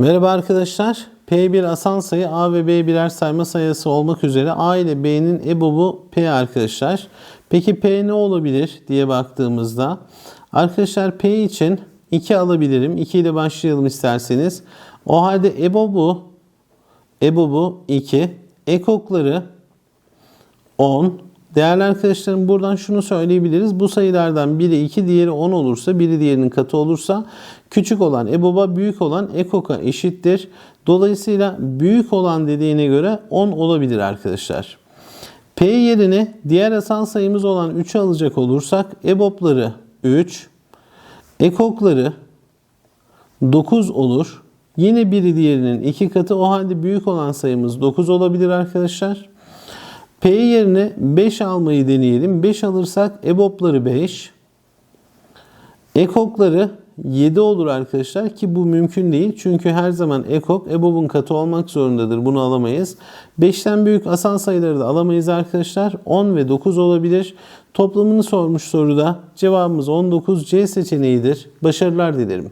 Merhaba arkadaşlar. P1 asal sayı A ve B birer sayma sayısı olmak üzere A ile B'nin EBOB'u P arkadaşlar. Peki P ne olabilir diye baktığımızda arkadaşlar P için 2 alabilirim. 2 ile başlayalım isterseniz. O halde EBOB'u EBOB'u 2, ekokları 10. Değerli arkadaşlarım buradan şunu söyleyebiliriz. Bu sayılardan biri 2, diğeri 10 olursa, biri diğerinin katı olursa küçük olan EBOB'a büyük olan EKOK'a eşittir. Dolayısıyla büyük olan dediğine göre 10 olabilir arkadaşlar. P yerine diğer asal sayımız olan 3'ü alacak olursak EBOB'ları 3, EKOK'ları 9 olur. Yine biri diğerinin iki katı o halde büyük olan sayımız 9 olabilir arkadaşlar. P yerine 5 almayı deneyelim. 5 alırsak EBOB'ları 5. Ekokları 7 olur arkadaşlar ki bu mümkün değil. Çünkü her zaman ekok EBOB'un katı olmak zorundadır. Bunu alamayız. 5'ten büyük asal sayıları da alamayız arkadaşlar. 10 ve 9 olabilir. Toplamını sormuş soruda cevabımız 19 C seçeneğidir. Başarılar dilerim.